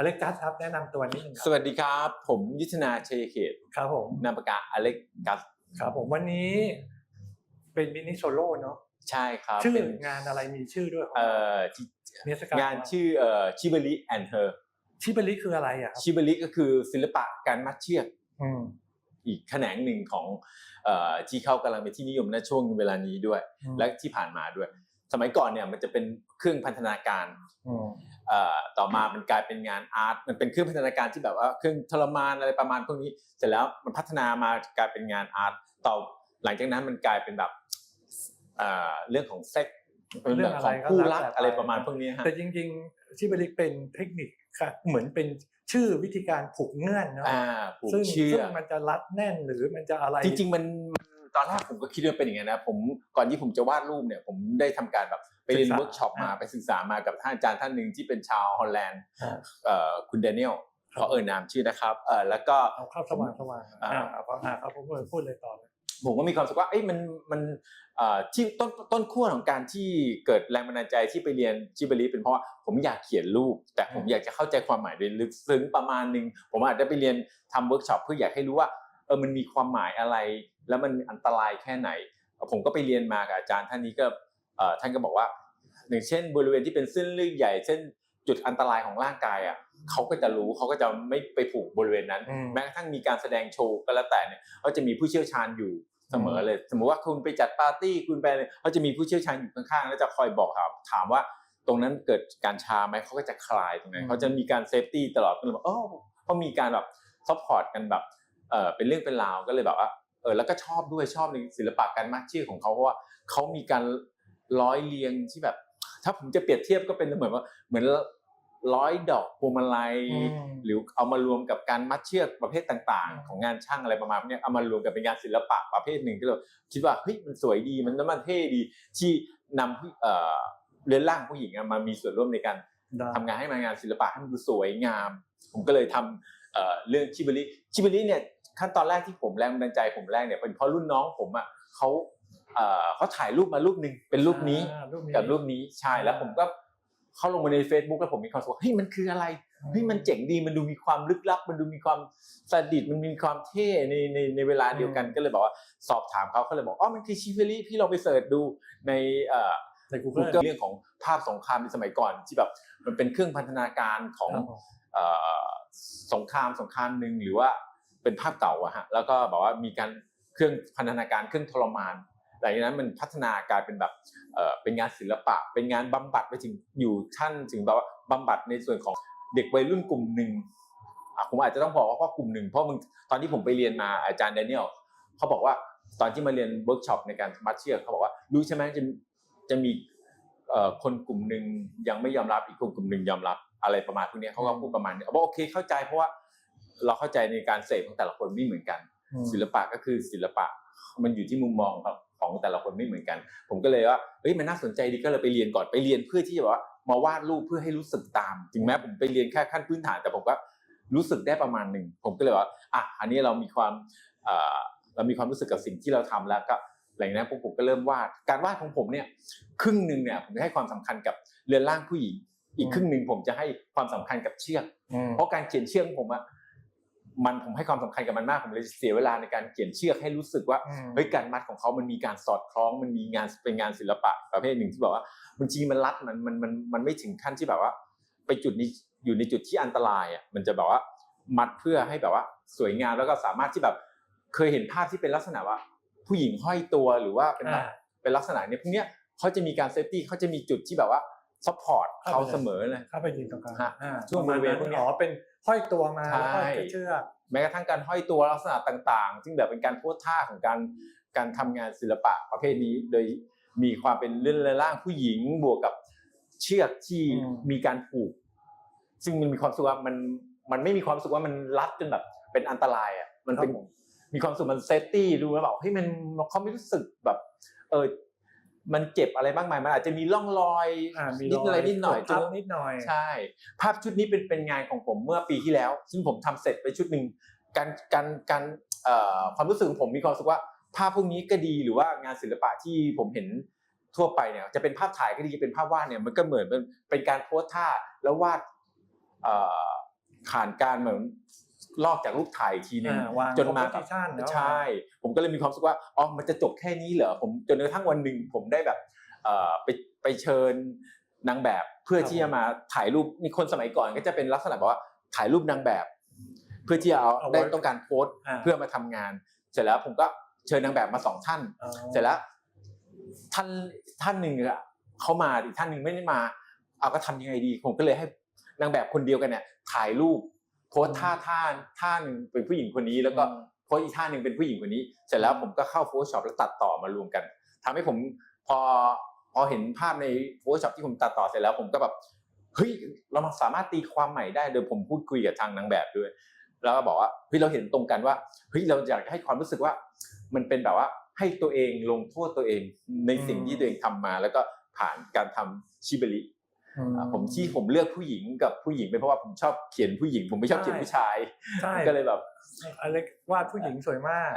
อเล็กกัสครับแนะนำตัวนิดนึงคสรับวัสดีครับ ผมยุทธนาชัยเขตครับผมนามปากกาอเล็กกัสครับผมวันนี้เป็นมินิโซโล่เนาะใช่ครับชื่อเป็นงานอะไรมีชื่อด้วยเอ่อที่เนสการงานชื่อเอ่อชิบริแอนเธอร์ชิบลิคืออะไรอะครับชิบริก็คือศิลปะการมัดเชือกอืมอีกแขนงหนึ่งของเอ่อที่เขากำลังเป็นที่นิยมในช่วงเวลานี้ด้วยและที่ผ่านมาด้วย สมัยก่อนเนี่ยมันจะเป็นเครื่องพันธนาการ อืมเอ่อ ต่อมามันกลายเป็นงานอาร์ตมันเป็นเครื่องพัฒนาการที่แบบว่าเครื่องทรมานอะไรประมาณพวกนี้ เสร็จแล้วมันพัฒนามากลายเป็นงานอาร์ตต่อหลังจากนั้นมันกลายเป็นแบบเอ่อเรื่องของเซ็กเป็นเรื่องอะไรของคู่รักก็แล้วแต่อะไรประมาณพวกนี้ฮะแต่จริงๆชิบลิเป็นเทคนิคค่ะเหมือนเป็นชื่อวิธีการผูกเงื่อนเนาะอ่าผูกซึ่งเชือซึ่งกมันจะรัดแน่นหรือมันจะอะไรจริงๆมันมัน ตอนแรกผมก็คิดว่าเป็นอย่างนั้นนะผมก่อนที่ผมจะวาดรูปเนี่ย ผมได้ทำการแบบไปเรียนศึกษาเวิร์กช็อปมาอ่าไปศึกษามากับท่านอาจารย์ท่านหนึ่งที่เป็นชาวฮอลแลนด์อ่าเอ่อคุณเดนิเอลครับเขาเอ่ยนามชื่อนะครับเอ่อแล้วก็เอาเข้าสว่างสว่างๆอ่าอ่าเอาเข้าอ่าครับผมพูดเลยต่อเลยผมก็มีความรู้สึกว่าเอ้ยมันมันเอ่อที่ต้นต้นขั้วของการที่เกิดแรงบันดาลใจที่ไปเรียนจิบลีเป็นเพราะว่าผมอยากเขียนรูป แต่ผมอยากจะเข้าใจความหมายโดยลึกซึ้งประมาณหนึง ผมอาจจะไปเรียนทำเวิร์กช็อปเพื่ออยากให้รู้ว่าเออมันมีความหมายอะไร แล้วมันอันตรายแค่ไหน ผมก็ไปเรียนมากับอาจารย์ท่านนี้ก็เอ่อท่านก็บอกว่าอย่างเช่น บริเวณที่เป็นเส้นเลือดใหญ่เช่นจุดอันตรายของร่างกายอะเขาก็จะรู้เขาก็จะไม่ไปผูกบริเวณนั้นอืมแม้กระทั่งมีการแสดงโชว์ก็แล้วแต่เนี่ยเขาจะมีผู้เชี่ยวชาญอยู่เสมอเลย สมมติว่าคุณไปจัดปาร์ตี้คุณไปอะไรเขาจะมีผู้เชี่ยวชาญอยู่ข้างๆแล้วจะคอยบอกถามถามว่าตรงนั้นเกิดการชาไหมเขาก็จะคลายตรงนั้นเขาจะมีการเซฟตี้ตลอดก็เลยบอกโอ้เขามีการแบบซัพพอร์ตกันแบบ เออเป็นเรื่องเป็นราวก็เลยแบบว่าเออแล้วก็ชอบด้วยชอบในศิลปะการมัดชื่อของเขาเพราะว่าเขามีการร้อยเรียงที่แบบ ถ้าผมจะเปรียบเทียบก็เป็นเหมือนว่าเหมือนร้อยดอกพวงมาลัยอืมหรือเอามารวมกับการมัดเชือกประเภทต่างๆ ของงานช่างอะไรประมาณเนี้ยเอามารวมกับเป็นงานศิลปะประเภทหนึ่งที่เราคิดว่าเฮ้ยมันสวยดีมันน้ำมันเท่ดีที่นำผู้เอ่อเรือนร่างผู้หญิงอะมามีส่วนร่วมในการได้ทำงานให้มันงานศิลปะให้มันดูสวยงาม ผมก็เลยทำเอ่อเรื่องชิบริชิบริเนี่ย ขั้นตอนแรกที่ผมแรงบันดาลใจผมแรกเนี่ยเป็นเพราะรุ่นน้องผมอะเขาเอ่อเขาถ่ายรูปมารูปหนึ่งเป็นรูปนี้อ่ารูปนี้กับรูปนี้ใช่แล้วอ่าผมก็เข้าลงมาใน Facebook แล้วผมมีความรู้สึกว่าเฮ้ยมันคืออะไรเฮ้ยมันเจ๋งดีมันดูมีความลึกลับ มันดูมีความสดิตมันมีความเท่ในในในเวลาเดียวกันก็เลยบอกว่าสอบถามเขาเขาเลยบอกอ๋อมันคือชิฟเฟอรี่พี่ลองไปเสิร์ชดูในเอ่อใน Google Google เรื่องของภาพสงครามในสมัยก่อนที่แบบมันเป็นเครื่องพันธนาการของครับผมเอ่อสงครามสงครามหนึ่งหรือว่า เป็นภาพเก่าอะฮะแล้วก็บอกว่ามีการเครื่องพันธนาการเครื่องทรมานหลังจากนั้นมันพัฒนากลายเป็นแบบเป็นงานศิลปะ เป็นงานบำบัดไปถึงอยู่ท่านถึงแบบว่าบำบัดในส่วนของเด็กวัยรุ่นกลุ่มหนึ่งผมอาจจะต้องบอกว่าเพราะกลุ่มหนึ่งเพราะมึงตอนที่ผมไปเรียนมาอาจารย์แดเนียลเขาบอกว่าตอนที่มาเรียนเวิร์กช็อปในการมัดเชือกเขาบอกว่ารู้ใช่ไหมจะจะมีคนกลุ่มหนึ่งยังไม่ยอมรับอีกคนกลุ่มหนึ่งยอมรับอะไรประมาณพวกนี้เขาก็พูดประมาณนี้เขาบอกโอเคเข้าใจเพราะว่า เราเข้าใจในการเสพของแต่ละคนไม่เหมือนกันอืมศิลปะก็คือศิลปะมันอยู่ที่มุมมองครับของแต่ละคนไม่เหมือนกัน ผมก็เลยว่าเฮ้ยมันน่าสนใจดีก็เลยไปเรียนก่อนไปเรียนเพื่อที่จะแบบว่ามาวาดรูปเพื่อให้รู้สึกตามถึงแม้ผมไปเรียนแค่ขั้นพื้นฐาน แต่ผมก็รู้สึกได้ประมาณหนึ่งผมก็เลยว่าอะอันนี้เรามีความเอ่อเรามีความรู้สึกกับสิ่งที่เราทำแล้วก็หลังจากนั้นพวกผมก็เริ่มวาดการวาดของผมเนี่ยครึ่งหนึ่งเนี่ยผมจะให้ความสำคัญกับเรือนร่างผู้หญิงอีกครึ่งหนึ่งผมจะให้ความสำคัญกับเชือกอืมเพราะการเขียนเชือกของผมอะ มันผมให้ความสำคัญกับมันมากผมเลยเสียเวลาในการเขียนเชือกให้รู้สึกว่าอืมเฮ้ยการมัดของเขามันมีการสอดคล้อง มันมีงานเป็นงานศิลปะประเภทหนึ่งที่แบบว่าบางทีมันรัดมันมันมันมันไม่ถึงขั้นที่แบบว่า ไปจุดนี้อยู่ในจุดที่อันตรายอะมันจะแบบว่ามัดเพื่อให้แบบว่าสวยงามแล้วก็สามารถที่แบบเคยเห็นภาพที่เป็นลักษณะว่า ผู้หญิงห้อยตัวหรือว่าเป็นแบบอ่าเป็นลักษณะเนี้ยพวกเนี้ยเขาจะมีการเซฟตี้เขาจะมีจุดที่แบบว่าซัพพอร์ตเข้าไปเขาเสมอเลยเข้าไปยืนตรงกลางฮะอ่าช่วงบริเวณพวกเนี้ยอ๋อเป็นห้อยตัวมาแล้วก็ใช่เชือก แม้กระทั่งการห้อยตัวลักษณะต่างๆ ซึ่งแบบเป็นการโพสท่าของการการทำงานศิลปะประเภทนี้ โดยมีความเป็นเลื่อนร่างผู้หญิงบวกกับเชือกที่มีการผูก ซึ่งมันมีความรู้สึกว่ามันมันไม่มีความรู้สึกว่ามันรัดจนแบบเป็นอันตรายอะมันเป็นครับผมมีความรู้สึกมันเซฟตี้ดูแล้วแบบเฮ้ยมันเขาไม่รู้สึกแบบ เออ มันเจ็บอะไรบ้างไหมมันอาจจะมีร่องรอยอ่ามีนิดอะไรนิดหน่อยกดทับนิดหน่อยใช่ ภาพชุดนี้เป็นเป็นงานของผมเมื่อปีที่แล้ว ซึ่งผมทำเสร็จไปชุดหนึ่งการการการเอ่อความรู้สึกของผมมีความรู้สึกว่า ภาพพวกนี้ก็ดีหรือว่างานศิลปะที่ผมเห็นทั่วไปเนี่ยจะเป็นภาพถ่ายก็ดีจะเป็นภาพวาดเนี่ยมันก็เหมือนเป็นเป็นการโพสท่าแล้ววาดเอ่อผ่านการเหมือน ลอกจากรูปถ่ายอีกทีหนึงอ่าวางจนมา composition เนอะใช่ ผมก็เลยมีความรู้สึกว่าอ๋อมันจะจบแค่นี้เหรอผมจนกระทั่งวันหนึ่งผมได้แบบเอ่อไปไปเชิญนางแบบเพื่อที่จะมาถ่ายรูปนี่คนสมัยก่อนก็จะเป็นลักษณะแบบว่าถ่ายรูปนางแบบ เพื่อที่จะเอาเอาไว้ได้ต้องการโพสต์อ่าเพื่อมาทำงาน เสร็จแล้วผมก็เชิญนางแบบมาสองท่านอ๋อเสร็จแล้วท่านท่านหนึ่งอะเขามาอีกท่านหนึ่งไม่ได้มา เอาก็ทำยังไงดี ผมก็เลยให้นางแบบคนเดียวกันเนี่ยถ่ายรูป โพสท่าท่าท่าหนึ่งเป็นผู้หญิงคนนี้ แล้วก็โพสอีกท่าหนึ่งเป็นผู้หญิงคนนี้ เสร็จแล้วผมก็เข้า Photoshop แล้วตัดต่อมารวมกันทำให้ผมพอพอเห็นภาพใน Photoshop ที่ผมตัดต่อเสร็จแล้วผมก็แบบเฮ้ยเรามาสามารถตีความใหม่ได้โดยผมพูดคุยกับทางนางแบบด้วย แล้วก็บอกว่าเฮ้ยเราเห็นตรงกันว่าเฮ้ยเราอยากให้ความรู้สึกว่า มันเป็นแบบว่าให้ตัวเองลงโทษตัวเองในสิ่งที่ตัวเองทำมา แล้วก็ผ่านการทำชิบริอือ่า ผมที่ผมเลือกผู้หญิงกับผู้หญิงเป็นเพราะว่าผมชอบเขียนผู้หญิง ผมไม่ชอบเขียนผู้ชายใช่ก็เลยแบบอเล็กวาดผู้หญิงสวยมาก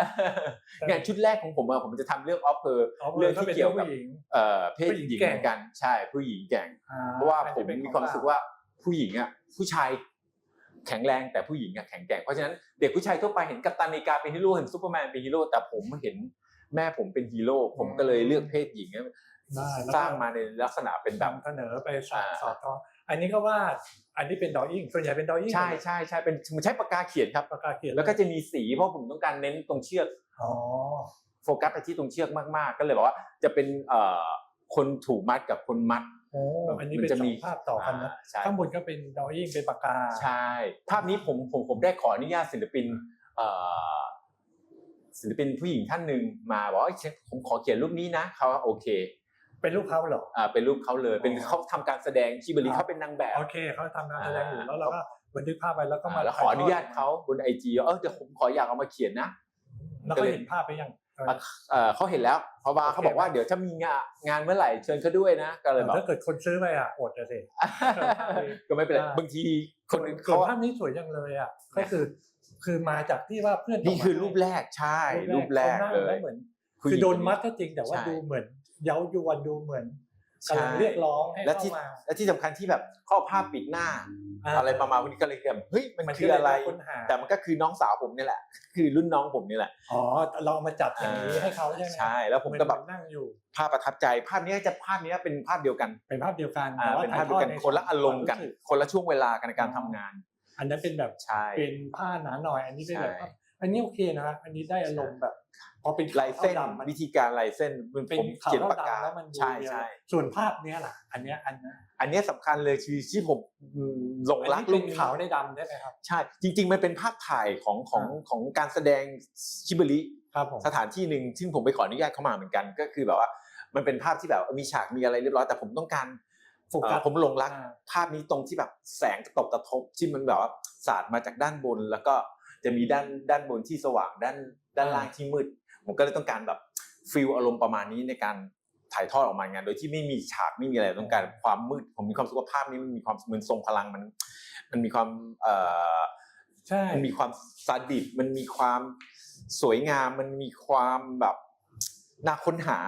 งานชุดแรกของผมอะผมจะทำเรื่องออฟเพอร์อ๋อเรื่องที่เกี่ยวกับผู้หญิงเอ่อเพศผู้หญิงหญิงแกร่เหงมือนกันใช่ผู้หญิงแกร่งอ่เพราะว่าอันผนี้มเป็นมีความรู้สึกว่าผู้หญิงอะผู้ชายแข็งแรงแต่ผู้หญิงอะแข็งแกร่งเพราะฉะนั้นเด็กผู้ชายทั่วไปเห็นกัปตันอเมริกาเป็นฮีโร่เห็นซูเปอร์แมนเป็นฮีโร่แต่ผมเห็นแม่ผมเป็นฮีโร่ผมก็เลยเลือกเพศหญิง ได้แล้วก็สร้างมาในลักษณะเป็นแบบนำเสนอไปสอดอ่าสอดคล้องอันนี้ก็วาดอันนี้เป็นดออิ่งส่วนใหญ่เป็นดออิ่งใช่ใช่ใช่เป็นมันใช้ปากกาเขียนครับปากกาเขียนแล้วก็จะมีสีเพราะผมต้องการเน้นตรงเชือกอ๋อโฟกัสไปที่ตรงเชือกมากๆ ก็เลยบอกว่าจะเป็นเอ่อคนถูกมัดกับคนมัดโอ้อันนี้มันเป็นจะสมีองภาพต่อกันนะาใช่ข้างบนก็เป็นดออิ่งเป็นปากกาใช่ภาพนี้ผมผมผมได้ขออนุญาตศิลปินเอ่อศิลปินผู้หญิงท่านหนึ่งมาบอกว่าเอ้ยเชฟผมขอเขียนรูปนี้นะเขาว่าโอเค เป็นรูปเขาเหรอ อ่าเป็นรูปเขาเลยเป็นอ๋อเขาทำการแสดงชิบริครับเขาเป็นนางแบบ โอเคเขาทำการแสดงอยู่อ่าแล้วเราก็บันทึกภาพไว้แล้วก็อ่ามาแล้วขออนุญาตเขาบนไอจีเออเดี๋ยวผมขออยากเอามาเขียนนะ แล้วก็เห็นภาพไปยังอะเอ่อเขาเห็นแล้ว เพราะว่าโอเค เขาบอกว่าเดี๋ยวถ้ามีงานงานเมื่อไหร่เชิญเขาด้วยนะ ก็เลยแบบถ้าเกิดคนซื้อไปอะอดอะสิ ก็ไม่เป็นไรอ่า บางทีคนอื่นส่วนเขาภาพนี้สวยจังเลยอะก็คือ คือมาจากที่ว่าเพื่อนส่งนี่คือมาให้รูปแรกใช่รูปแรกขาหน้าเลยแล้วเหมือนผู้หคืญิองโดนมัดก็จริงแต่ว่าใช่ ดูเหมือน เย้ายวนดูเหมือนใช่กำลังเรียกร้องให้และเข้าที่มาและที่สำคัญที่แบบข้อผ้าปิดหน้า อะไรประมาณนี้ก็เลยแบบเฮ้ยมันมันคืออะไร ก็เลยน่าค้นหาแต่มันก็คือน้องสาวผมนี่แหละ คือรุ่นน้องผมนี่แหละ อ๋อเราเอามาจัดอย่างนี้ให้เขาใช่ไหมใช่แล้วผมก็แบบเหอนนั่งอยู่ภาพประทับใจภาพนี้จะภาพนี้เป็นภาพเดียวกันเป็นภาพเดียวกันอ่าแต่ว่าเป็นภาพเดียวกันถ่ทอคนละอารมณ์กันใวาสึคนละช่วงเวลากันในการทำงานอันนั้นเป็นแบบใช่ เป็นผ้าหนาหน่อย อันนี้เป็นแบบใช่ อันนี้โอเคนะอันนี้ได้อารมณ์แบบ พอเป็นขวลายเส้นท่ดำมันวิธีการลายเส้นมันเป็นผมขาวเขียนเท่าปากกาดำแล้วมันดูใช่เรียวใช่ส่วนภาพเนี้ยล่ะ อันเนี้ยอันเนี้ยอันนี้สำคัญเลยคือที่ผมหลงรักอันลูนี้กเป็นนี้ขาวในดำได้ไหมครับใช่จริง ๆ มันเป็นภาพถ่ายของของของการแสดงชิบริครับผมสถานที่หนึ่งซึ่งผมไปขออนุญาตเข้ามาเหมือนกัน ก็คือแบบว่า มันเป็นภาพที่แบบมีฉากมีอะไรเรียบร้อยแต่ผมต้องการโฟกัสเอ่อผมหลงรักอ่าภาพนี้ตรงที่แบบแสงตกกระทบที่มันแบบว่าสาดมาจากด้านบนแล้วก็จะมีด้านด้านบนที่สว่างด้านด้านล่างที่มืด ผมก็เลยต้องการแบบฟิลอารมณ์ประมาณนี้ในการถ่ายทอดออกมางาน โดยที่ไม่มีฉากไม่มีอะไรต้องการความมืดผมมีความรู้สึกว่าภาพนี้มันมีความมันทรงพลังมัน มันมีความเอ่อใช่มันมีความซาดิสมันมีความสวยงาม มันมีความแบบน่าค้นหา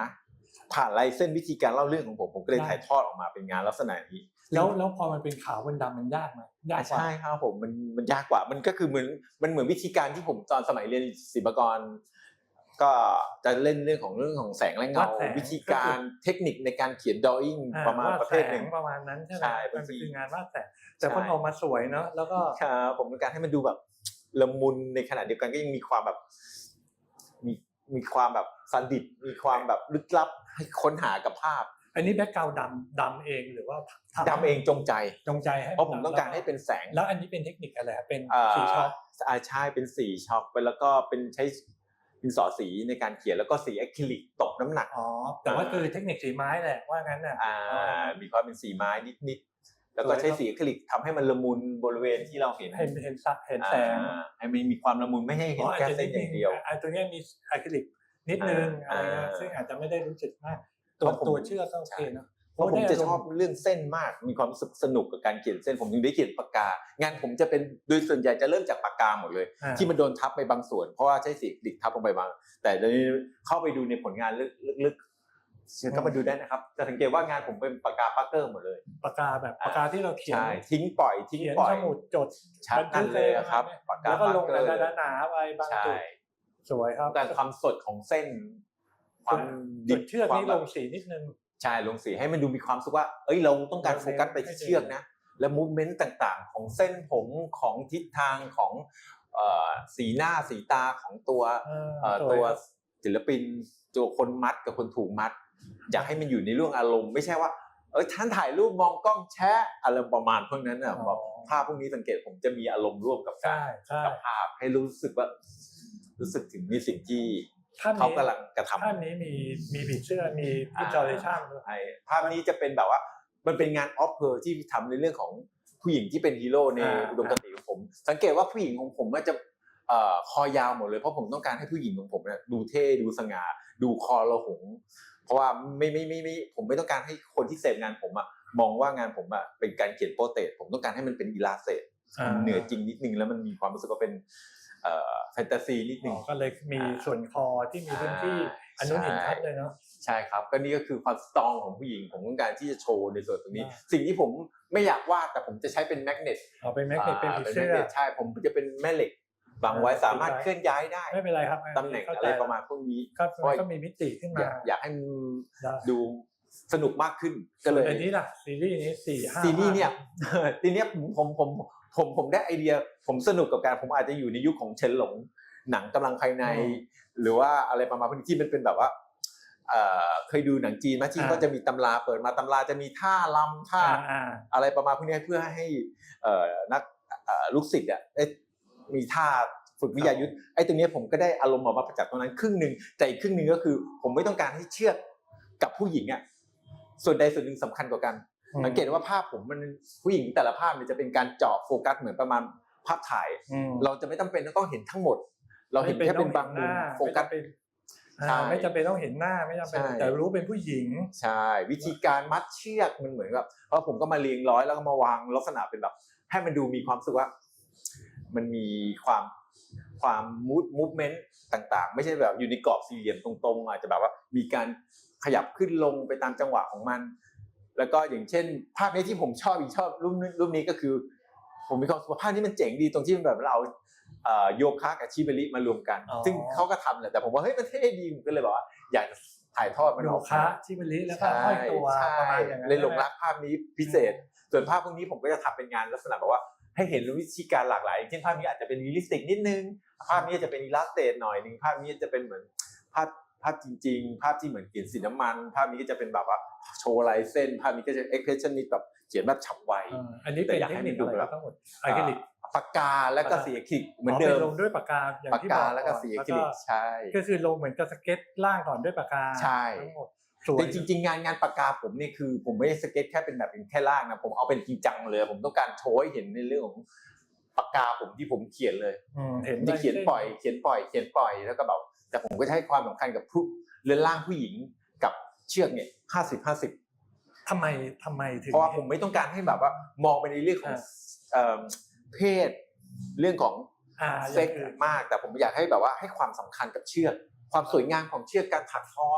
ผ่านลายเส้นวิธีการเล่าเรื่องของผมผมก็เลยถ่ายทอดออกมาเป็นงานลักษณะนี้ แล้วแล้วพอมันเป็นขาวบนดำมันยากไหมยากอะกว่าใช่ครับผมมันมันยากกว่ามันก็คือเหมือนมันเหมือนวิธีการที่ผมตอนสมัยเรียนศิลปากร ก็จะเล่นเรื่องของเรื่องของแสงและเงาวาดแสงวิธีการเทคนิคในการเขียนดออิ่งอ่ประมาณวดประเภทหนึ่งแสประมาณนั้นใช่ไหมใช่มันบางทีคืองานวาดแสงแต่มันใช่ออกมาสวยเนาะแล้วก็ครับผมต้องการให้มันดูแบบละมุนในขณะเดียวกันก็ยังมีความแบบมีมีความแบบซันดิตมีความแบบลึกลับให้ค้นหากับภาพ อันนี้แบ็กกราวด์ดำดำเองหรือว่าทำดำเองจงใจจงใจให้เพราะผมต้องการให้เป็นแสง แล้วอันนี้เป็นเทคนิคอะไรอะเป็นอ่าสีช็อปอาใช่เป็นสีช็อคไปแล้วก็เป็นใช้ ดินสอสีในการเขียนแล้วก็สีอะคริลิกตกน้ำหนัก อ๋อ แต่ว่าคือเทคนิคสีไม้แหละว่างั้นน่ะ อ่ามีความเป็นสีไม้นิดๆแล้วก็ใช้สีอะคริลิกทำให้มันละมุนบริเวณที่เราเห็นเห็นเห็นสักเห็นแสงอ่าให้มันมีความละมุนไม่ให้เห็นแค่เส้นอย่างเดียวไอ้ตัวเนี้ยมีอะคริลิกนิดนึงอะอ่าไรเงี้ยซึ่งอาจจะไม่ได้รู้สึกมาก ตัวเพราะผมตัวเชือกก็โอเคเนอะ เพราะผมจะชอบได้ารมณ์เรื่องเส้นมาก มีความรู้สึกสนุกกับการเขียนเส้นผมถึงได้เขียนปากกา งานผมจะเป็นโดยส่วนใหญ่จะเริ่มจากปากกาหมดเลยอ่าที่มันโดนทับไปบางส่วน เพราะว่าใช้สีกลิกทับลงไปบาง แต่เดี๋ยวนี้เข้าไปดูในผลงานลึกเชิญเข้ามาดูได้นะครับ จะสังเกตว่างานผมเป็นปากกาปาร์เกอร์หมดเลย ปากกาแบบปากกาที่เราเขียนใช่ทิ้งปล่อยทิ้งเขียนปล่อสยมุดจดชัดนั่นเลยอะครับปากกาแล้วก็ปาลร์งเกอร์หนาๆไปบางใช่จุดสวยครับต้องการความสดของเส้นความจุดเชือกความนี่แบลบงสีนิดนึง ใช่ลงสีให้มันดูมีความสุขว่า เอ้ยเราต้องการเราโฟกัสไปให้ที่เห็นเชือกนะ และมูฟเมนต์ต่างๆ ของเส้นผมของทิศทางของเอ่อสีหน้าสีตาของตัวเออเอ่อสยตัวครับศิลปินตัวคนมัดกับคนถูกมัด อยากให้มันอยู่ในเรื่องอารมณ์ไม่ใช่ว่าเอ้ยท่านถ่ายรูปมองกล้องแชะอะไรประมาณพวกนั้นอะอ๋อแบบภาพพวกนี้สังเกตผมจะมีอารมณ์ร่วมกับการใช่ใช่กับภาพให้รู้สึกว่า รู้สึกถึงมีสิ่งที่ ท่านเขานี้กำลังกระทำท่านนี้มีมีผีเสื้อมีอ่าอินสตาเลชันด้วยใช่ภาพนี้จะเป็นแบบว่า มันเป็นงานออฟเพอร์ที่ทำในเรื่องของผู้หญิงที่เป็นฮีโร่ในอ่าอุดมคติของผม สังเกตว่าผู้หญิงของผมมันจะเอ่อคอยาวหมดเลยเพราะผมต้องการให้ผู้หญิงของผมเนี่ยดูเท่ดูสง่าดูคอระหงเพราะว่าไม่ไม่ไม่ไม่ผมไม่ต้องการให้คนที่เสพงานผมอะมองว่างานผมอะเป็นการเขียนโปรเตสผมต้องการให้มันเป็นอีลาสเตตอ่าเหนือจริงนิดนึงแล้วมันมีความรู้สึกว่าเป็นเอ่อ แฟนตาซีนิดนึอ๋งอก็เลยมีอ่าส่วนคอที่มีพื้นที่อ่าอันนู้นเห็นใช่ชัดเลยเนาะใช่ครับก็นี่ก็คือความสตรองของผู้หญิงผมต้องการที่จะโชว์ในส่วนตรงนี้อ่าสิ่งที่ผมไม่อยากวาดแต่ผมจะใช้เป็นแมกเนตเอาเป็นแมกเนตเป็นผีเป็นเสื้แมกอเนตใช่ผมจะเป็นแม่เหล็กวางไว้อ่าสามารถเป็นไว้เคลื่อนย้ายได้ไม่เป็นไรครับตำแหน่งเข้อะใจไรประมาณพวกนี้ก็เพราะก็มีมิติขึ้นอมายากอยากให้มันได้ดูสนุกมากขึ้นก็เลยส่วนอันนี้ล่ะซีรีส์นี้สี่ห้าซีรีส์เนี่ยทีเนี้ยผมผมผม ผมผมได้ไอเดีย ผมสนุกกับการผมอาจจะอยู่ในยุคของเฉินหลง หนังกำลังภายใน หรือว่าอะไรประมาณพวกนี้ที่มันเป็นแบบว่าเอ่อเคยดูหนังจีนไหมที่เขาจะมีตำราเปิดมาตำราจะมีท่าลำท่าอ่าอ่าอะไรประมาณพวกนี้เพื่อให้เอ่อนักเอ่อลูกศิษย์อะได้มีท่าฝึกวิทยายุทธไอ้ตรงเนี้ยผมก็ได้อารมณ์ออกมาจากตรงนั้นครึ่งหนึ่งแต่อีกครึ่งหนึ่งก็คือ ผมไม่ต้องการให้เชือกกับผู้หญิงอะส่วนใดส่วนหนึ่งสำคัญกว่ากัน สังเกตว่าภาพผมมันผู้หญิงแต่ละภาพเนี่ยจะเป็นการเจาะโฟกัสเหมือนประมาณภาพถ่ายอืมเราจะไม่จำเป็นต้องเห็นทั้งหมด เราเห็นแค่เป็นบางมุมโฟกัสไม่จำเป็นใช่อ่าไม่จำเป็นต้องเห็นหน้าไม่จำเป็นใช่แต่รู้เป็นผู้หญิงใช่วิธีการมัดเชือกมันเหมือนกับเพราะผมก็มาเรียงร้อยแล้วก็มาวางลักษณะเป็นแบบ ให้มันดูมีความรู้สึกว่า มันมีความความมูดมูฟเมนต์ต่างๆ ไม่ใช่แบบอยู่ในกรอบสี่เหลี่ยมตรงๆ อาจจะแบบว่ามีการขยับขึ้นลงไปตามจังหวะของมัน แล้วก็อย่างเช่น ภาพนี้ที่ผมชอบอีกชอบรูปนี้รูปนี้ก็คือ ผมมีความรู้สึกว่าภาพนี้มันเจ๋งดีตรงที่มันแบบเราเอ่อโยคะกับชิเบริมารวมกันอ๋อซึ่งเขาก็ทำแหละแต่ผมว่าเฮ้ยมันเท่ดีผมก็เลยบอกว่าอยากจะถ่ายทอดมันโยออกมาคะชิบลิแล้วก็ห้อยตัวใช่ประมาณอย่างนั้นเลยหลงใช่ไมรักภาพนี้พิเศษ ส่วนภาพพวกนี้ผมก็จะทำเป็นงานลักษณะแบบว่าให้เห็นวิธีการหลากหลายอย่างเช่นภาพนี้อาจจะเป็นรีลิสติกนิดนึง ภาพนี้จะเป็นอิลลัสเต e หน่อยหนึ่งภาพนี้จะเป็นเหมือนภาพ ภาพจริง ๆ ภาพที่เหมือนเขียนสีน้ำมัน ภาพนี้ก็จะเป็นแบบว่าโชว์ลายเส้น ภาพนี้ก็จะเอ็กเพรสชันนิดแบบเขียนแบบฉับไวอ่าอันนี้เป็นแต่อยากเทคให้นิมัคนดูอะไรแบบทั้งหมดอะคริลิกปากกาแล้วก็ปากกาสีอะคริลิกเหมือนเดิมป็ลงด้วยปากกาอย่างปากที่กาบอกแล้วก็สีอะคริลิกแล้วใช่ก็คือลงเหมือนกับสเก็ตล่างก่อนด้วยปากกาใช่ทั้งหมดสวยแต่จริงๆงานงานปากกาผมเนี่ยคือ ผมไม่ได้สเก็ตแค่เป็นแบบเป็นแค่ล่างนะผมเอาเป็นจริงจังเลย ผมต้องการโชว์ให้เห็นในเรื่องของปากกาผมที่ผมเขียนเลยอืมเห็นจะเขียนลส้ปล่อยเขียนปล่อยเขียนปล่อยแล้วก็แบบ แต่ผมก็จะให้ความสำคัญกับผู้เรือนร่างผู้หญิงกับเชือกเนี่ยห้าสิบห้าสิบทำไมทำไมถึง เพราะว่าผมไม่ต้องการให้แบบว่า มองไปในเรื่องของอ่า เอิ่มเพศเรื่องของ อ่าเซ็กอย่างอื่นมากแต่ผมอยากให้แบบว่าให้ความสำคัญกับเชือก ความสวยงามของเชือกการถักทอ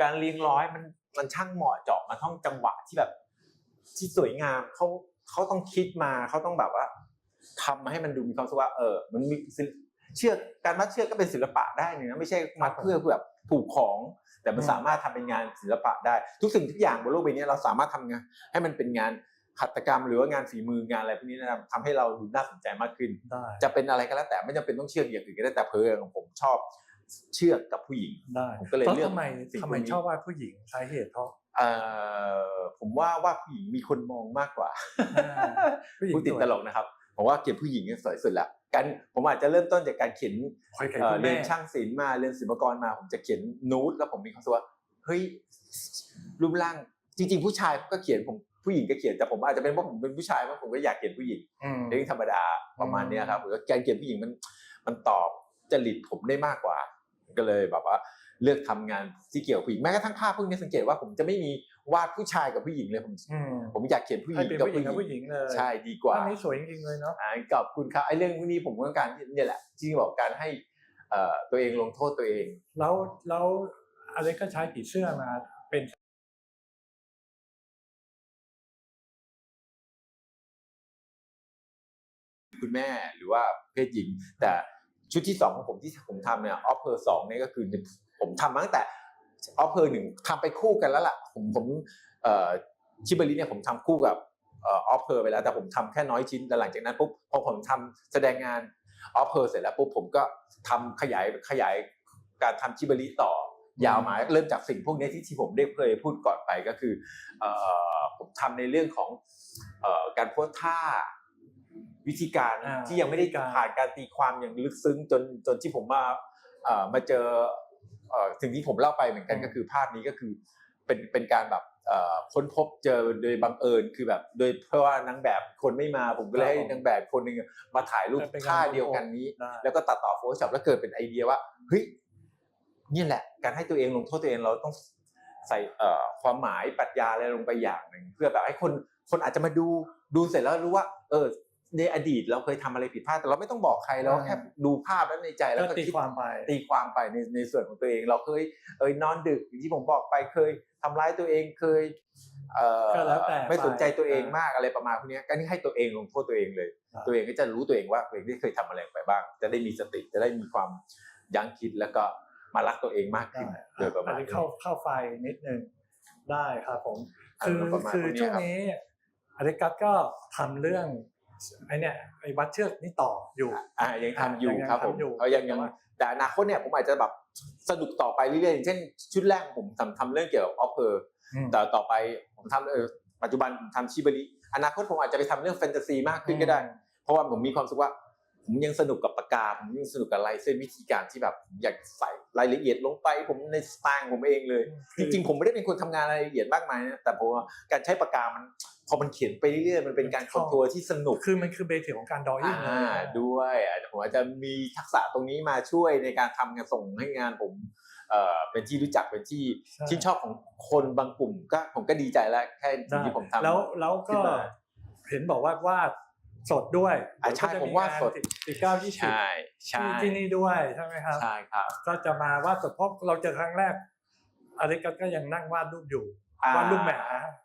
การเรียงร้อยมันมันช่างเหมาะเจาะมาท่องจังหวะที่แบบ ที่สวยงามเขาเขาต้องคิดมาเขาต้องแบบว่าทำมาให้มันดูมีความรู้สึกว่าเออ มันมีศิล เชือกการมัดเชือกก็เป็นศิลปะได้นี่นะไม่ใช่มัดเพื่อแบบถูกของ แต่มันสามารถทำเป็นงานศิลปะได้ ทุกสิ่งทุกอย่างบนโลกใบนี้เราสามารถทำงาน ให้มันเป็นงานหัตถกรรมหรือว่างานฝีมืองานอะไรพวกนี้นะครับทำให้เราดูน่าสนใจมากขึ้นได้จะเป็นอะไรก็แล้วแต่ไม่จำเป็นต้องเชือกอย่างอื่นก็ได้แต่เพลิงของผมชอบเชือกกับผู้หญิงได้ผมก็เลยแล้วเลือกทำไมสิ่งทำไมพวกนี้ชอบวาดผู้หญิงสาเหตุเพราะเอ่อผมว่าว่าผู้หญิงมีคนมองมากกว่าอ่าผู้หญิงผู้ติดสวยตลกนะครับ ผมว่าเขียนผู้หญิงเนี่ยสวยสุดละการผมอาจจะเริ่มต้นจากการเขียนคอยไขเอ่อคุณเรีแม่ยนช่างศิลป์มาเรียนศิลปากรมา ผมจะเขียนนูดแล้วผมมีความรู้สึกว่าเฮ้ยรูปร่างจริง ๆ ผู้ชายก็เขียนผมผู้หญิงก็เขียนแต่ผมอาจจะเป็นเพราะผมเป็นผู้ชายมั้งผมก็อยากเขียนผู้หญิงอืมเรื่องธรรมดาประมาณเนี้ยครับผมว่าการเขียนผู้หญิงมันมันตอบจริตผมได้มากกว่า ก็เลยแบบว่า เลือกทำงานที่เกี่ยวกับผู้หญิงแม้กระทั่งภาพพวกนี้สังเกตว่าผมจะไม่มี วาดผู้ชายกับผู้หญิงเลยผมอืมผมอยากเขียนผู้หให้ญิงเป็นกับผู้หญิผู้งหกับญิงผู้หญิงเลยใช่ดีกว่าภาพนี้สวยจริงๆเลยเนาะอ่าขอบคุณครับไอ้เรื่องพวกนี้ผมต้องการเนี่ยแหละที่บอกการให้เอ่อตัวเองลงโทษตัวเอง แล้วแล้วอเล็กก็ใช้ผีเสื้อมาเป็นคุณแม่หรือว่าเพศหญิง แต่ชุดที่สองของผมที่ผมทำเนี่ยออฟเพอร์สองเนี่ยก็คือผมทำมาตั้งแต่ ออฟเพอร์หนึ่งทำไปคู่กันแล้วล่ะ ผมผมเอ่อชิบาริเนี่ยผมทำคู่กับเออฟเพอร์ไปแล้ว แต่ผมทำแค่น้อยชิ้นแต่หลังจากนั้นปุ๊บพอผมทำแสดงงานออฟเพอร์เสร็จแล้วปุ๊บผมก็ทำขยายขยายการทำชิบาริต่อยาวมาเริ่มจากสิ่งพวกนี้ที่ที่ผมได้เคยพูดก่อนไปก็คือเอ่อผมทำในเรื่องของเอ่อการโพสท่าวิธีการอ่าที่ยังไม่ได้วิธีการผ่านการตีความอย่างลึกซึ้งจนจนที่ผมมาเอ่อมาเจอเอ่อ สิ่งที่ผมเล่าไปเหมือนกันก็คือภาพนี้ก็คือเป็นเป็นการแบบเอ่อค้นพบเจอโดยบังเอิญคือแบบโดยเพราะว่านางแบบคนไม่มาผมก็เลยให้นางแบบคนหนึ่งมาถ่ายรูปเป็นการท่าเดียวกันนี้ได้แล้วก็ตัดต่อ Photoshop แล้วเกิดเป็นไอเดียว่าเฮ้ยนี่แหละ การให้ตัวเองลงโทษตัวเองเราต้องใส่เอ่อความหมายปรัชญาอะไรลงไปอย่างหนึ่งเพื่อแบบให้คนคนอาจจะมาดูดูเสร็จแล้วรู้ว่า เออ ในอดีตเราเคยทำอะไรผิดพลาดแต่เราไม่ต้องบอกใครเราแค่ดูภาพแล้วในใจแล้วก็ก็ตีคิดความไปตีความไปในในส่วนของตัวเอง เราเคยเอยนอนดึกอย่างที่ผมบอกไปเคยทำร้ายตัวเองเคยเอ่อก็แล้วแต่ไม่สนใจตัวเองไปมากอะไรประมาณพวกเนี้ยก็นี่ให้ตัวเองลงโทษตัวเองเลยครับตัวเองก็จะรู้ตัวเองว่าตัวเองได้เคยทำอะไรไปบ้าง จะได้มีสติจะได้มีความยั้งคิดแล้วก็มารักตัวเองมากขึ้นได้โดยประอัมานณนี้เข้าเข้าไฟนิดนึงได้ครับผมคือเประมาณคือพวกเนี้ช่ยวงครับนี้อเล็กกัสก็ทำเรื่อง ไอเนี่ยไอวัดเชือกนี่ต่ออยู่ อ่ายังทำอยู่ยังครับผมทำอยู่ เขายังยังแต่ว่าแต่อนาคตเนี่ยผมอาจจะแบบสนุกต่อไปเรื่อยๆอย่างเช่น ชุดแรกผมทำทำเรื่องเกี่ยวกับออฟเพอร์ อืม แต่ต่อไปผมทำเออปัจจุบันผมทำชิบาริอนาคตผมอาจจะไปทำเรื่องแฟนตาซีมากขึ้นก็ได้ เพราะว่าผมมีความรู้สึกว่า ผมยังสนุกกับปากกาผมยังสนุกกับลายเส้นวิธีการที่แบบผมอยากใส่รายละเอียดลงไป ผมในสไตล์ของผมเองเลย จริงๆผมไม่ได้เป็นคนทำงานรายละเอียดมากมายนะแต่ผมว่าการใช้ปากกามัน พอมันเขียนไปเรื่อยๆมันเป็นการคอนทัวร์ที่สนุกคือมันคือเบสิกของการดอยิ่งอ่าด้วยอาจจะผมอาจจะมีทักษะตรงนี้มาช่วยในการทำงานส่งให้งานผมเอ่อเป็นที่รู้จักเป็นที่ใช่ชื่นชอบของคนบางกลุ่มก็ผมก็ดีใจแล้วแค่สิ่งที่ผมทำแล้วแล้วขึ้ก็นมาเห็นบอกว่าวาดสดด้วยอะใช่เดี๋ยผมวาดสดสิบเก้ายี่สิบใช่ใช่ที่นี่ด้วยใช่ไหมครับใช่ครับ ก็จะมาวาดสดเพราะเราเจอครั้งแรกอเล็กกัสก็ยังนั่งวาดรูปอยู่อ่ วาดรูปแหม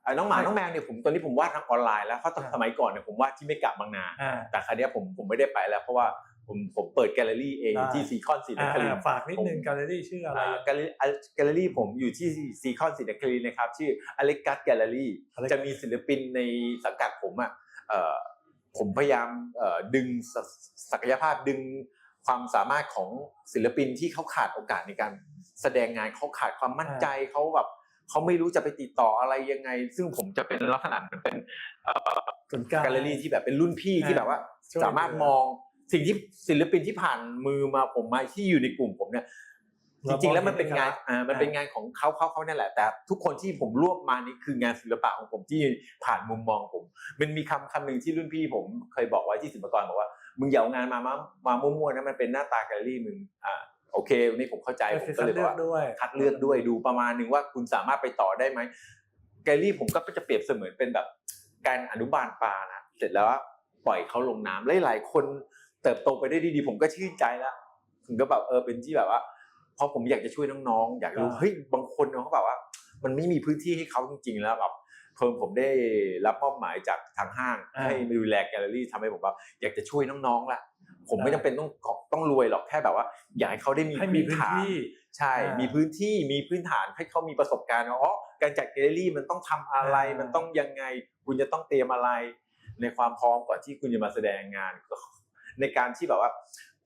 อ่าน้องหมาน้องแมวเนี่ยผมตอนนี้ผมวาดทางออนไลน์แล้วเพราะตอนอ่าสมัยก่อนเนี่ยผมวาดที่ไม่กลับบางนาอ่าแต่ครั้นี้ยผมผมไม่ได้ไปแล้วเพราะว่าผมผมเปิดแกลเลอรี่เองได้ที่ซีคอนสีนอ่าครินทร์ฝากนิดนึงแกลเลอรี่ชื่ออะไรอ่าแกลเลอรี่แกลเลอรี่ผมอยู่ที่ซีคอนสีนครินทร์นะครับชื่ออเล็กกัสแกลเลอรี่ Alex จะมีศิลปินในสังกัดผมอะเอ่อผมพยายามเอ่อดึงศศักยภาพดึงความสามารถของศิลปินที่เขาขาดโอกาสในการแสดงงานเขาขาดความมั่นใจเขาแบบ เขาไม่รู้จะไปติดต่ออะไรยังไง ซึ่งผมจะเป็นลักษณะเป็นเอ่อส่วนกลางแกลเลอรี่ที่แบบเป็นรุ่นพี่ที่แบบว่าช่วยสามารถเหลือมองสิ่งที่ศิลปินที่ผ่านมือมาผมมาที่อยู่ในกลุ่มผมเนี่ยจริงๆแล้วมันเป็นงานอ่ามันเป็นงานของเขาเขาเขาเนี่ยแหละ แต่ทุกคนที่ผมรวบมานี่คืองานศิลปะของผมที่ผ่านมุมมองผม มันมีคำคำหนึ่งที่รุ่นพี่ผมเคยบอกไว้ที่ศิลปากรบอกว่า มึงอย่าเอางานมามามามั่วๆนะมันเป็นหน้าตาแกลเลอรี่มึงอ่า โอเควันนี้ผมเข้าใจก็ผมคือก็คัดเลยบเลือกอกว่าด้วยคัดเลือกด้วยดูประมาณหนึ่งว่าคุณสามารถไปต่อได้ไหมแกลลี่ผมก็จะเปรียบเสมือนเป็นแบบการอนุบาลปลานะเสร็จแล้วปล่อยเขาลงน้ำหลายๆคนเติบโตไปได้ดีๆผมก็ชื่นใจแล้วผมก็แบบเออเป็นที่แบบว่าเพราะผมอยากจะช่วยน้องๆ อยากรู้อ่าเฮ้ยบางคนเขาแบบว่า มันไม่มีพื้นที่ให้เขาจริงๆแล้วแบบเพิ่มผมได้รับมอบหมายจากทางห้างอ่าให้มาดูแลแกลเลอรี่ทำให้ผมแบบอยากจะช่วยน้องๆละ ผมไม่จำเป็นต้องต้องรวยหรอกแค่แบบว่า อยากให้เขาได้มีให้มีพื้นฐานที่ใช่อ่ามีมีพื้นที่มีพื้นฐานให้เขามีประสบการณ์ว่าอ๋อการจัดแกลเลอรี่มันต้องทำอะไรอ่ามัมันต้องยังไง คุณจะต้องเตรียมอะไร ในความพร้อมก่อนที่คุณจะมาแสดงงาน ในการที่แบบว่า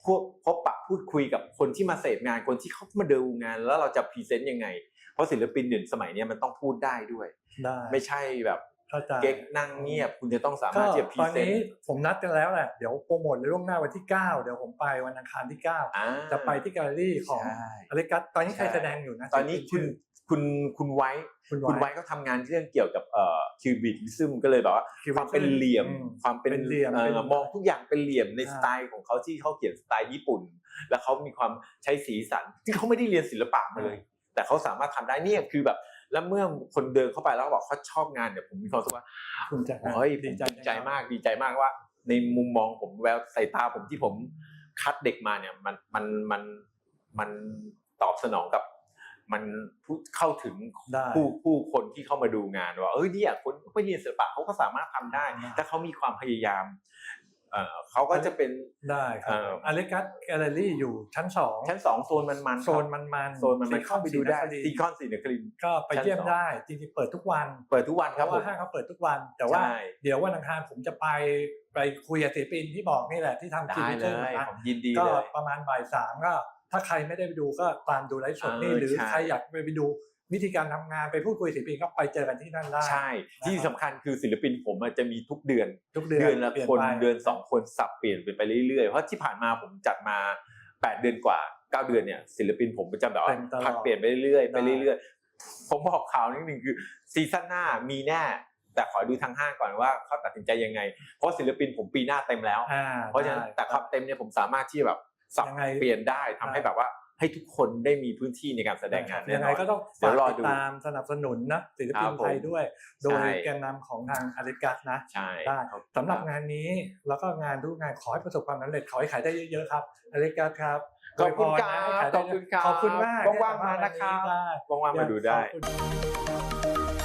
พวกพบปะพูดคุยกับคนที่มาเสพงานคนที่เขามาดูงาน แล้วเราจะพรีเซนต์ยังไง เพราะศิลปินเดี๋ยวสมัยเนี้ยมันต้องพูดได้ด้วยได้ไม่ใช่แบบ เข้าใจเก๊กนั่งเงียบ คุณจะต้องสาก็มารถที่จะพรีตอนเซนนี้ต์ผมนัดกันแล้วแหละเดี๋ยวโปรโมทในล่วงหน้าวันที่ 9 เดี๋ยวผมไปวันอังคารที่ 9 อ่าจะไปที่แกลเลอรี่ของใช่ อเล็กกัสตอนนี้ใครใช่ แสดงอยู่นะตอนนี้คุณชื่อคุณคุณไว้ คุณคุณไว้ ไว้เขาทำงานเรื่องเกี่ยวกับเอ่อคิวบิทซึมก็เลยแบบว่า Cubism ความเป็นเหลี่ยมอืมความเป็นเป็นเหลี่ยมอ่อเป็นมองทุกอย่างเป็นเหลี่ยมในอ่า สไตล์ของเขาที่เขาเขียนสไตล์ญี่ปุ่น แล้วเขามีความใช้สีสันที่เขาไม่ได้เรียนศิลปะมาเลย แต่เขาสามารถทำได้เนี่ยคือแบบ แล้วเมื่อคนเดินเข้าไปแล้วเขาบอกเขาชอบงานเนี่ยผมมีความรู้สึกว่าคุณจะเฮ้ยดีดีใจใจมากดีใจมากว่า ในมุมมองผมแววสายตาผมที่ผมคัดเด็กมาเนี่ยมันมันมันมันตอบสนองกับ มันเข้าถึงได้ผู้ผู้คนที่เข้ามาดูงานว่าเอ้ยเนี่ยคนไปเรียนศิลปะเขาก็สามารถทำได้ได้ ถ้าเขามีความพยายาม เอ่อเขาก็จะเป็นได้ครัเอ่บออเลกัสแกลเลอรี่อยู่ชั้นสองชั้นสองโซนมันมันๆโซนมันมันโซนมันมันเข้าไปดูได้ซีซีคอนสีนครินทร์ก็ไปเยี่ยมชั้นสองได้จริงๆเปิดทุกวัน เปิดทุกวันเพครับราะผว่ามห้างเขาเปิดทุกวัน แต่ว่าใช่เดี๋ยววันอังคารผมจะไปไปคุยกับศิลปินที่บอกนี่แหละที่ทำได้ทีวีเลเตอร์ยนะผมยินดีก็เลยประมาณบ่ายสามก็ถ้าใครไม่ได้ไปดูก็ตามดูไลฟ์สดนี่เออหรือใช่ใครอยากไปไปดู วิธีการทำงานไปพูดคุยศิลปินก็ไปเจอกันที่นั่นได้ใช่ ที่สำคัญคือศิลปินผมอะจะมีทุกเดือนทุกเดือนเดือนละเปลี่ยคนไปเดือนสองคนสับเปลี่ยนไปเรื่อยๆ เพราะที่ผ่านมาผมจัดมา8เดือนกว่า9เดือนเนี่ยศิลปินผมก็จะแบบว่าเต็มตลอดผัดเปลี่ยนไปเรื่อยๆไปได้เรื่อยๆ ผมบอกข่าวนิดนึงคือซีซั่นหน้ามีแน่แต่ขอดูทางห้างก่อนว่าเขาตัดสินใจยังไง เพราะศิลปินผมปีหน้าเต็มแล้วอ่าเพราะฉะนั้นได้แต่ความเต็มเนี่ยผมสามารถที่แบบสับยังไงเปลี่ยนได้ทำให้ได้แบบว่า ให้ทุกคนได้มีพื้นที่ในการแสดงงานแน่ยังนไงอนก็ต้องเดี๋ฝายกวรอติดูดตามสนับสนุนนะศิลปิครันบผมไทยด้วย โดยใช่แกนนำของทางอาริกัสนะใช่ได้ครับสำหรับงานนี้แล้วก็งานทุกงานขอให้ประสบความสำเร็จขอให้ขายได้เยอะๆครับอาริกัสครับขอบคุณวยพครันะให้บขายขได้อบคุณครับขอบคุณมากว่างๆมานะครับได้ว่างๆมาดูได้ขอบคุณ